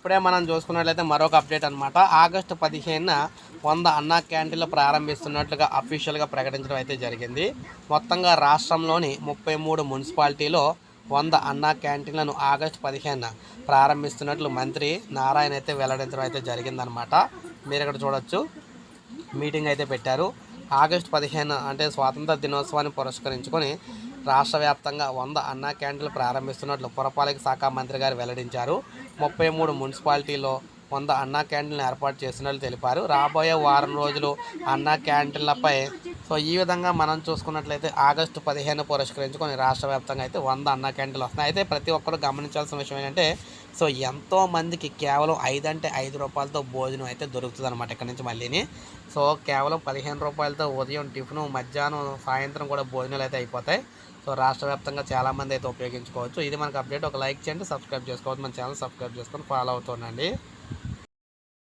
ఇప్పుడే మనం చూసుకున్నట్లయితే మరొక అప్డేట్ అనమాట ఆగస్టు పదిహేనున వంద అన్నా క్యాంటీన్లు ప్రారంభిస్తున్నట్లుగా అఫీషియల్గా ప్రకటించడం అయితే జరిగింది. మొత్తంగా రాష్ట్రంలోని ముప్పై మూడు మున్సిపాలిటీలో వంద అన్నా క్యాంటీన్లను ఆగస్టు పదిహేనున ప్రారంభిస్తున్నట్లు మంత్రి నారాయణ అయితే వెల్లడించడం అయితే జరిగిందనమాట మీరు ఇక్కడ చూడొచ్చు. మీటింగ్ అయితే పెట్టారు. ఆగస్టు పదిహేను అంటే స్వాతంత్ర దినోత్సవాన్ని పురస్కరించుకొని రాష్ట్ర వ్యాప్తంగా వంద అన్నా క్యాంటీన్లు ప్రారంభిస్తున్నట్లు పురపాలక శాఖ మంత్రి గారు వెల్లడించారు. ముప్పై మూడు మున్సిపాలిటీలో వంద అన్నా క్యాంటీన్లు ఏర్పాటు చేసినట్లు తెలిపారు. రాబోయే వారం రోజులు అన్నా క్యాంటీన్లపై సో ఈ విధంగా మనం చూసుకున్నట్లయితే ఆగస్టు పదిహేను పురస్కరించుకొని రాష్ట్ర వ్యాప్తంగా అయితే వంద అన్న క్యాంటీన్లు వస్తున్నాయి. అయితే ప్రతి ఒక్కరు గమనించాల్సిన విషయం ఏంటంటే సో ఎంతో మందికి కేవలం ఐదు అంటే ఐదు రూపాయలతో భోజనం అయితే దొరుకుతుంది అనమాట ఇక్కడ నుంచి మళ్ళీని. సో కేవలం పదిహేను రూపాయలతో ఉదయం టిఫిన్ మధ్యాహ్నం సాయంత్రం కూడా భోజనాలు అయితే అయిపోతాయి. సో రాష్ట్ర వ్యాప్తంగా చాలామంది అయితే ఉపయోగించుకోవచ్చు. ఇది మనకు అప్డేట్. ఒక లైక్ చేయండి సబ్స్క్రైబ్ చేసుకోవచ్చు మన ఛానల్ సబ్స్క్రైబ్ చేసుకొని ఫాలో అవుతుండండి